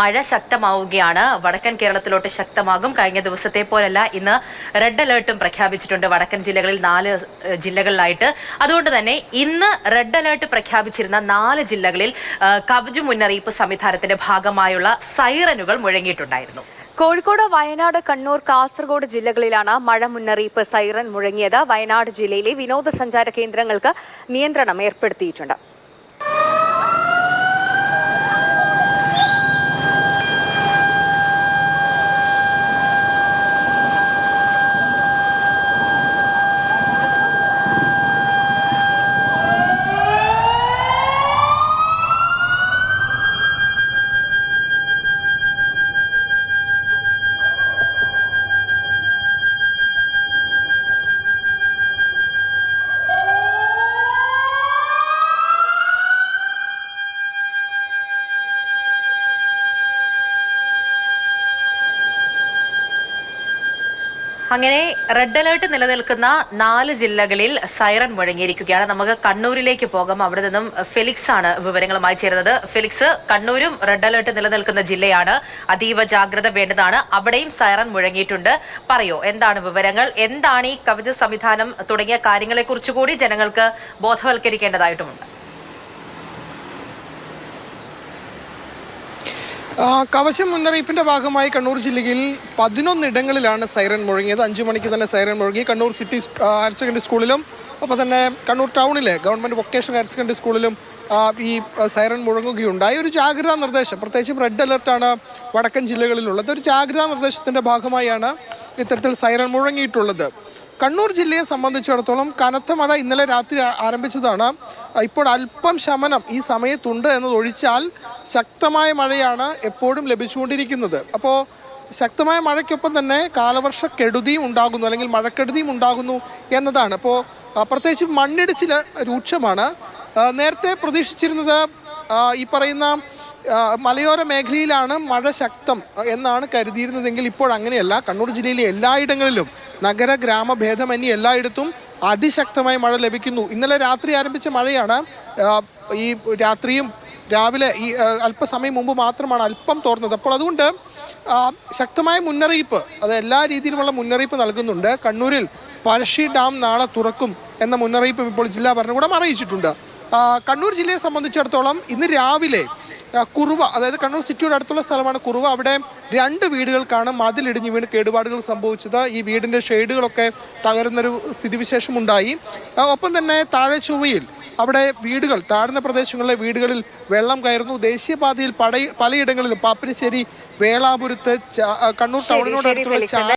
മഴ ശക്തമാവുകയാണ്. വടക്കൻ കേരളത്തിലോട്ട് ശക്തമാകും. കഴിഞ്ഞ ദിവസത്തെ പോലല്ല ഇന്ന് റെഡ് അലേർട്ടും പ്രഖ്യാപിച്ചിട്ടുണ്ട് വടക്കൻ ജില്ലകളിൽ നാല് ജില്ലകളിലായിട്ട്. അതുകൊണ്ട് തന്നെ ഇന്ന് റെഡ് അലേർട്ട് പ്രഖ്യാപിച്ചിരുന്ന നാല് ജില്ലകളിൽ കവച് മുന്നറിയിപ്പ് സംവിധാനത്തിന്റെ ഭാഗമായുള്ള സൈറനുകൾ മുഴങ്ങിയിട്ടുണ്ടായിരുന്നു. കോഴിക്കോട് വയനാട് കണ്ണൂർ കാസർഗോഡ് ജില്ലകളിലാണ് മഴ മുന്നറിയിപ്പ് സൈറൻ മുഴങ്ങിയത്. വയനാട് ജില്ലയിലെ വിനോദസഞ്ചാര കേന്ദ്രങ്ങൾക്ക് നിയന്ത്രണം ഏർപ്പെടുത്തിയിട്ടുണ്ട്. അങ്ങനെ റെഡ് അലേർട്ട് നിലനിൽക്കുന്ന നാല് ജില്ലകളിൽ സൈറൺ മുഴങ്ങിയിരിക്കുകയാണ്. നമുക്ക് കണ്ണൂരിലേക്ക് പോകാം. അവിടെ നിന്നും ഫെലിക്സ് ആണ് വിവരങ്ങളുമായി ചേരുന്നത്. ഫെലിക്സ് കണ്ണൂരും റെഡ് അലേർട്ട് നിലനിൽക്കുന്ന ജില്ലയാണ്. അതീവ ജാഗ്രത വേണ്ടതാണ്. അവിടെയും സൈറൺ മുഴങ്ങിയിട്ടുണ്ട്. പറയോ എന്താണ് വിവരങ്ങൾ? എന്താണ് ഈ കവിത സംവിധാനം തുടങ്ങിയ കാര്യങ്ങളെ കുറിച്ചുകൂടി ജനങ്ങൾക്ക് ബോധവൽക്കരിക്കേണ്ടതായിട്ടുമുണ്ട്. ആ, കവചം മുന്നറിയിപ്പിന്റെ ഭാഗമായി കണ്ണൂർ ജില്ലയിൽ പതിനൊന്നിടങ്ങളിലാണ് സൈറൻ മുഴങ്ങിയത്. അഞ്ചു മണിക്ക് തന്നെ സൈറൻ മുഴങ്ങി. കണ്ണൂർ സിറ്റി ഹയർ സെക്കൻഡറി സ്കൂളിലും അപ്പോൾ തന്നെ കണ്ണൂർ ടൗണിലെ ഗവൺമെന്റ് വൊക്കേഷണൽ ഹയർ സെക്കൻഡറി സ്കൂളിലും ഈ സൈറൻ മുഴങ്ങുകയുണ്ടായി. ഒരു ജാഗ്രതാ നിർദ്ദേശം പ്രത്യേകിച്ചും റെഡ് അലർട്ടാണ് വടക്കൻ ജില്ലകളിലുള്ളത്. ഒരു ജാഗ്രതാ നിർദ്ദേശത്തിന്റെ ഭാഗമായാണ് ഇത്തരത്തിൽ സൈറൻ മുഴങ്ങിയിട്ടുള്ളത്. കണ്ണൂർ ജില്ലയെ സംബന്ധിച്ചിടത്തോളം കനത്ത മഴ ഇന്നലെ രാത്രി ആരംഭിച്ചതാണ്. ഇപ്പോൾ അല്പം ശമനം ഈ സമയത്തുണ്ട് എന്നതൊഴിച്ചാൽ ശക്തമായ മഴയാണ് എപ്പോഴും ലഭിച്ചുകൊണ്ടിരിക്കുന്നത്. അപ്പോൾ ശക്തമായ മഴയ്ക്കൊപ്പം തന്നെ കാലവർഷ കെടുതിയും ഉണ്ടാകുന്നു അല്ലെങ്കിൽ മഴക്കെടുതിയും ഉണ്ടാകുന്നു എന്നതാണ്. അപ്പോൾ പ്രത്യേകിച്ച് മണ്ണിടിച്ചിൽ രൂക്ഷമാണ്. നേരത്തെ പ്രതീക്ഷിച്ചിരുന്നത് ഈ പറയുന്ന മലയോര മേഖലയിലാണ് മഴ ശക്തം എന്നാണ് കരുതിയിരുന്നതെങ്കിൽ ഇപ്പോൾ അങ്ങനെയല്ല. കണ്ണൂർ ജില്ലയിലെ എല്ലായിടങ്ങളിലും നഗര ഗ്രാമ ഭേദമന്യേ എല്ലായിടത്തും അതിശക്തമായി മഴ ലഭിക്കുന്നു. ഇന്നലെ രാത്രി ആരംഭിച്ച മഴയാണ്. ഈ രാത്രിയും രാവിലെ ഈ അല്പസമയം മുമ്പ് മാത്രമാണ് അല്പം തോർന്നത്. അപ്പോൾ അതുകൊണ്ട് ശക്തമായ മുന്നറിയിപ്പ് അത് എല്ലാ രീതിയിലുമുള്ള മുന്നറിയിപ്പ് നൽകുന്നുണ്ട്. കണ്ണൂരിൽ പഴശ്ശി ഡാം നാളെ തുറക്കും എന്ന മുന്നറിയിപ്പും ഇപ്പോൾ ജില്ലാ ഭരണകൂടം അറിയിച്ചിട്ടുണ്ട്. കണ്ണൂർ ജില്ലയെ സംബന്ധിച്ചിടത്തോളം ഇന്ന് രാവിലെ കുറുവ അതായത് കണ്ണൂർ സിറ്റിയുടെ അടുത്തുള്ള സ്ഥലമാണ് കുറുവ. അവിടെ രണ്ട് വീടുകൾക്കാണ് മതിലിടിഞ്ഞ് വീണ് കേടുപാടുകൾ സംഭവിച്ചത്. ഈ വീടിന്റെ ഷെയ്ഡുകളൊക്കെ തകരുന്നൊരു സ്ഥിതിവിശേഷം ഉണ്ടായി ഒപ്പം തന്നെ താഴെ ചൊവ്വയിൽ അവിടെ വീടുകൾ താഴ്ന്ന പ്രദേശങ്ങളിലെ വീടുകളിൽ വെള്ളം കയറുന്നു. ദേശീയപാതയിൽ പട പലയിടങ്ങളിലും പാപ്പിനിശ്ശേരി വേളാപുരത്ത് കണ്ണൂർ ടൗണിനോടടുത്തുള്ള